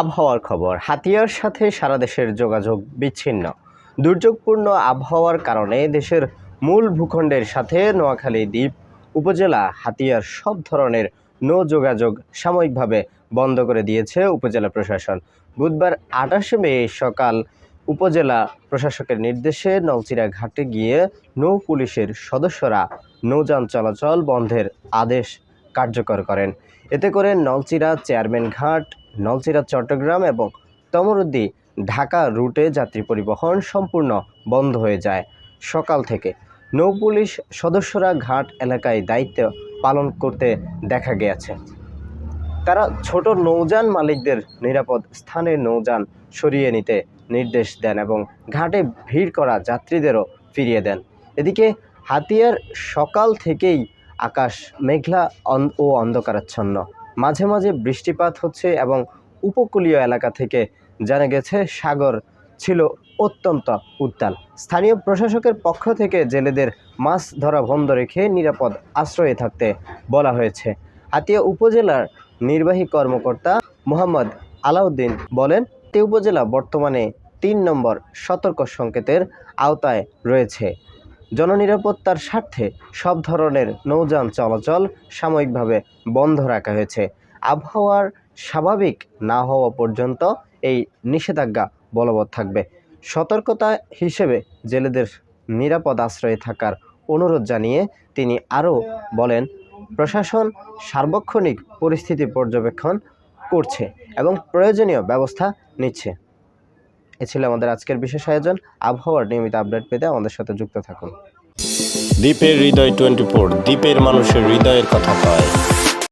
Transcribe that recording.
আবহাওয়ার খবর। হাতিয়ার সাথে সারা দেশের যোগাযোগ বিচ্ছিন্ন। দুর্যোগপূর্ণ আবহাওয়ার কারণে দেশের মূল ভূখণ্ডের সাথে নোয়াখালী দ্বীপ উপজেলা হাতিয়ার সব ধরনের নৌ যোগাযোগ সাময়িকভাবে বন্ধ করে দিয়েছে উপজেলা প্রশাসন। বুধবার আঠাশে মে সকাল উপজেলা প্রশাসকের নির্দেশে নলচিরা ঘাটে গিয়ে নৌ পুলিশের সদস্যরা নৌযান চলাচল বন্ধের আদেশ কার্যকর করেন। এতে করে নলচিরা চেয়ারম্যান ঘাট নলচিরা চট্টগ্রাম এবং তমরুদ্দি ঢাকা রুটে যাত্রী পরিবহন সম্পূর্ণ বন্ধ হয়ে যায়। সকাল থেকে নৌপুলিশ সদস্যরা ঘাট এলাকায় দায়িত্ব পালন করতে দেখা গিয়েছে তারা ছোট নৌযান মালিকদের নিরাপদ স্থানে নৌযান সরিয়ে নিতে নির্দেশ দেন এবং ঘাটে ভিড় করা যাত্রীদেরও ফিরিয়ে দেন। এদিকে হাতিয়ার সকাল থেকেই আকাশ মেঘলা ও অন্ধকারাচ্ছন্ন। মাঝে মাঝে বৃষ্টিপাত হচ্ছে এবং উপকূলীয় এলাকা থেকে জানা গেছে সাগর ছিল অত্যন্ত উত্তাল। স্থানীয় প্রশাসকের পক্ষ থেকে জেলেদের মাছ ধরা বন্ধ রেখে নিরাপদ আশ্রয়ে থাকতে বলা হয়েছে। হাতিয়া উপজেলার নির্বাহী কর্মকর্তা মোহাম্মদ আলাউদ্দিন বলেন তে উপজেলা বর্তমানে তিন নম্বর সতর্ক সংকেতের আওতায় রয়েছে। জননিরাপত্তার স্বার্থে সব ধরনের নৌযান চলাচল সাময়িকভাবে বন্ধ রাখা হয়েছে। আবহাওয়ার স্বাভাবিক না হওয়া পর্যন্ত এই নিষেধাজ্ঞা বলবৎ থাকবে। সতর্কতা হিসেবে জেলেদের নিরাপদ আশ্রয়ে থাকার অনুরোধ জানিয়ে তিনি আরও বলেন, প্রশাসন সার্বক্ষণিক পরিস্থিতি পর্যবেক্ষণ করছে এবং প্রয়োজনীয় ব্যবস্থা নিচ্ছে। এ ছিল আমাদের আজকের বিশেষ আয়োজন। আবহাওয়ার নিয়মিত আপডেট পেতে আমাদের সাথে যুক্ত থাকুন। দ্বীপের হৃদয় টোয়েন্টি ফোর দ্বীপের মানুষের হৃদয়ের কথা কয়।